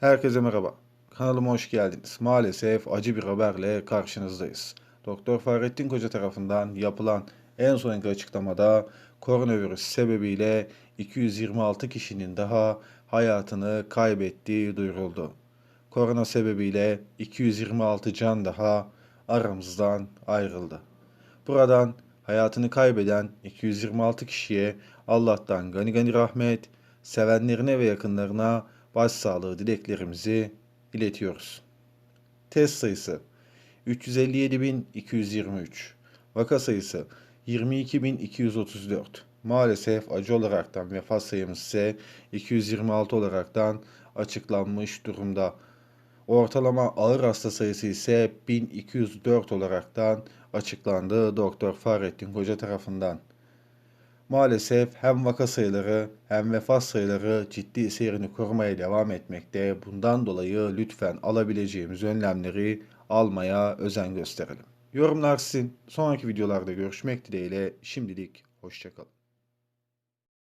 Herkese merhaba. Kanalıma hoş geldiniz. Maalesef acı bir haberle karşınızdayız. Doktor Fahrettin Koca tarafından yapılan en sonki açıklamada koronavirüs sebebiyle 226 kişinin daha hayatını kaybettiği duyuruldu. Korona sebebiyle 226 can daha aramızdan ayrıldı. Buradan hayatını kaybeden 226 kişiye Allah'tan gani gani rahmet, sevenlerine ve yakınlarına başsağlığı dileklerimizi iletiyoruz. Test sayısı 357.223, vaka sayısı 22.234. Maalesef acı olaraktan vefat sayımız ise 226 olaraktan açıklanmış durumda. Ortalama ağır hasta sayısı ise 1204 olaraktan açıklandı Doktor Fahrettin Koca tarafından. Maalesef hem vaka sayıları hem vefat sayıları ciddi seyrini korumaya devam etmekte. Bundan dolayı lütfen alabileceğimiz önlemleri almaya özen gösterelim. Yorumlar sizin. Sonraki videolarda görüşmek dileğiyle şimdilik hoşçakalın.